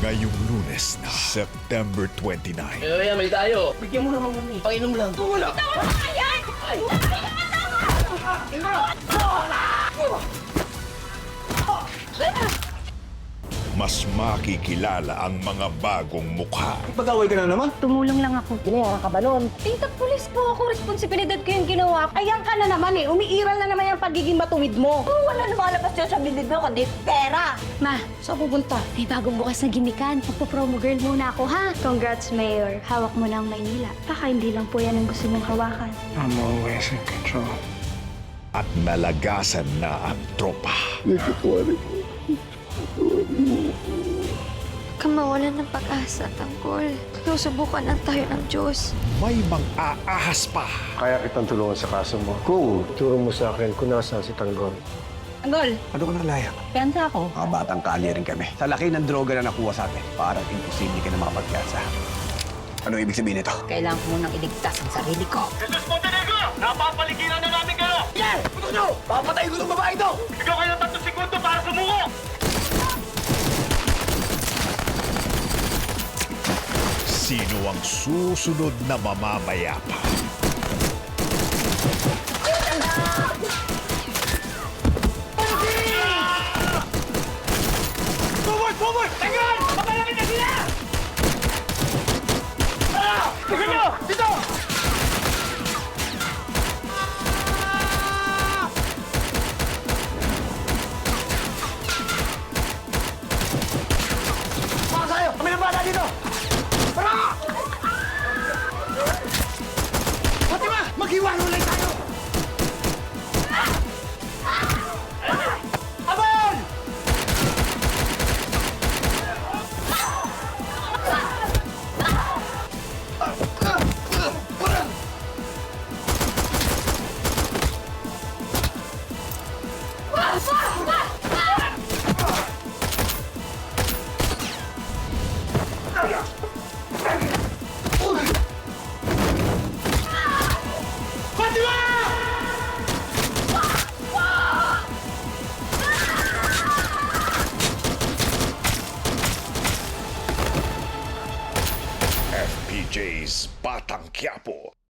Ngayong lunes na September 29. Kaya may tayo. Bigyan mo naman kami. Painom lang. Wala. Mas makikilala ang mga bagong mukha. Pag-away ka na naman. Tumulong lang ako. Ginawa ka ba nun? Tita, pulis po ako. Responsibilidad ko yung ginawa. Ayan ka na naman eh. Umiiral na naman yung pagiging matuwid mo. Oh, wala lumalabas dyan sa bibig mo, kundi pera. Ma, saan pupunta? May bagong bukas na gimikan. Magpo-promo girl muna ako, ha? Congrats, Mayor. Hawak mo na ang Maynila. Baka hindi lang po yan ang gusto mong hawakan. I'm always in control. At nalagasan na ang tropa. Kamawalan ng pag-asa, Tanggol. Susubukan lang tayo ng Diyos. May mang-aahas pa. Kaya kitang tulungan sa kaso mo. Kung turo mo sa akin kung nasaan si Tanggol. Anggol, Ano ka nalaya? piyansa ako. Mga batang kali rin kami. Sa laki ng droga na nakuha sa atin, parang imposible ka na makapagpiasa. Ano ibig sabihin nito? Kailangan ko munang iligtas ang sarili ko. Jesus Montenegro! Napapaligiran na namin kayo! Yan! Puto nyo! Papatay ko ng babae ito! Ikaw kayo ng tatlong segundo para sumuko! Sino ang susunod na mamamayapa? Forward! Forward! Tagal! Papalaki na sila! Tara! Tignan nyo! Dito! FPJ's Batang Kiapo.